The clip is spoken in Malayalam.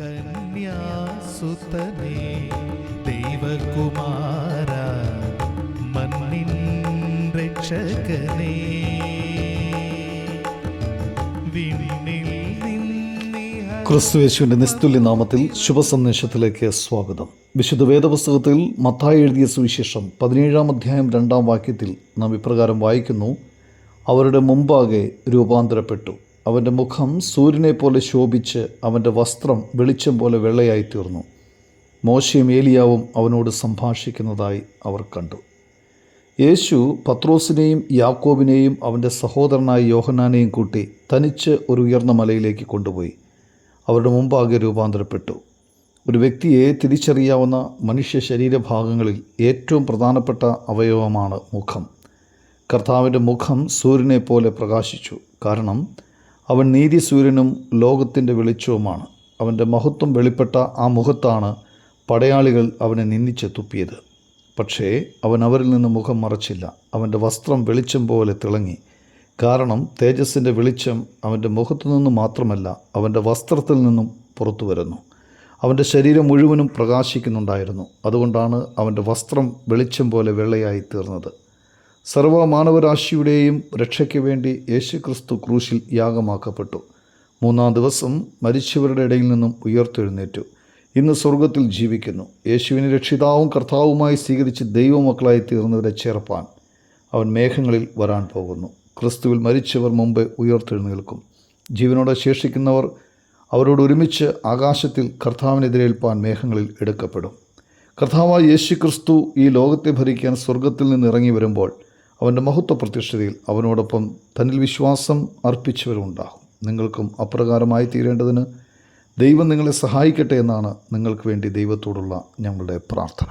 കന്യാസുതനേ ദൈവകുമാര മണ്ണിൻ രക്ഷകനേ. ക്രിസ്തുയേശുവിന്റെ നിസ്തുല്യ നാമത്തിൽ ശുഭസന്ദേശത്തിലേക്ക് സ്വാഗതം. വിശുദ്ധ വേദപുസ്തകത്തിൽ മത്തായി എഴുതിയ സുവിശേഷം പതിനേഴാം അധ്യായം രണ്ടാം വാക്യത്തിൽ നാം ഇപ്രകാരം വായിക്കുന്നു അവരുടെ മുമ്പാകെ രൂപാന്തരപ്പെട്ടു. അവന്റെ മുഖം സൂര്യനെ പോലെ ശോഭിച്ച് അവന്റെ വസ്ത്രം വെളിച്ചം പോലെ വെള്ളയായി തീർന്നു. മോശയും ഏലിയാവും അവനോട് സംഭാഷിക്കുന്നതായി അവർ കണ്ടു. യേശു പത്രോസിനെയും യാക്കോബിനെയും അവന്റെ സഹോദരനായ യോഹനാനെയും കൂട്ടി തനിച്ച് ഒരു ഉയർന്ന മലയിലേക്ക് കൊണ്ടുപോയി. അവരുടെ മുമ്പാകെ രൂപാന്തരപ്പെട്ടു. ഒരു വ്യക്തിയെ തിരിച്ചറിയാവുന്ന മനുഷ്യ ശരീരഭാഗങ്ങളിൽ ഏറ്റവും പ്രധാനപ്പെട്ട അവയവമാണ് മുഖം. കർത്താവിന്റെ മുഖം സൂര്യനെ പോലെ പ്രകാശിച്ചു. കാരണം അവൻ നീതിസൂര്യനും ലോകത്തിന്റെ വെളിച്ചവുമാണ്. അവന്റെ മഹത്വം വെളിപ്പെട്ട ആ മുഖത്താണ് പടയാളികൾ അവനെ നിന്ദിച്ച് തുപ്പിയത് പക്ഷേ അവൻ അവരിൽ നിന്ന് മുഖം മറച്ചില്ല. അവന്റെ വസ്ത്രം വെളിച്ചം പോലെ തിളങ്ങി. കാരണം തേജസ്സിന്റെ വെളിച്ചം അവന്റെ മുഖത്തു നിന്നും മാത്രമല്ല അവന്റെ വസ്ത്രത്തിൽ നിന്നും പുറത്തു വരുന്നു. അവന്റെ ശരീരം മുഴുവനും പ്രകാശിക്കുന്നുണ്ടായിരുന്നു. അതുകൊണ്ടാണ് അവന്റെ വസ്ത്രം വെളിച്ചം പോലെ വെള്ളയായി തീർന്നത്. സർവ മാനവരാശിയുടെയും രക്ഷയ്ക്ക് വേണ്ടി യേശുക്രിസ്തു ക്രൂശിൽ യാഗമാക്കപ്പെട്ടു. മൂന്നാം ദിവസം മരിച്ചവരുടെ ഇടയിൽ നിന്നും ഉയർത്തെഴുന്നേറ്റു. ഇന്ന് സ്വർഗത്തിൽ ജീവിക്കുന്നു. യേശുവിനെ രക്ഷിതാവും കർത്താവുമായി സ്വീകരിച്ച് ദൈവമക്കളായി തീർന്നവരെ ചേർപ്പാൻ അവൻ മേഘങ്ങളിൽ വരാൻ പോകുന്നു. ക്രിസ്തുവിൽ മരിച്ചവർ മുമ്പ് ഉയർത്തെഴുന്നേൽക്കും. ജീവനോടെ ശേഷിക്കുന്നവർ അവരോട് ഒരുമിച്ച് ആകാശത്തിൽ കർത്താവിനെതിരേൽപ്പാൻ മേഘങ്ങളിൽ എടുക്കപ്പെടും. കർത്താവായ യേശു ക്രിസ്തു ഈ ലോകത്തെ ഭരിക്കാൻ സ്വർഗത്തിൽ നിന്ന് ഇറങ്ങി വരുമ്പോൾ അവന്റെ മഹത്വ പ്രത്യക്ഷതയിൽ അവനോടൊപ്പം തന്നിൽ വിശ്വാസം അർപ്പിച്ചവരുണ്ടാകും നിങ്ങൾക്കും അപ്രകാരമായി തീരേണ്ടതിന് ദൈവം നിങ്ങളെ സഹായിക്കട്ടെ എന്നാണ് നിങ്ങൾക്ക് വേണ്ടി ദൈവത്തോടുള്ള ഞങ്ങളുടെ പ്രാർത്ഥന.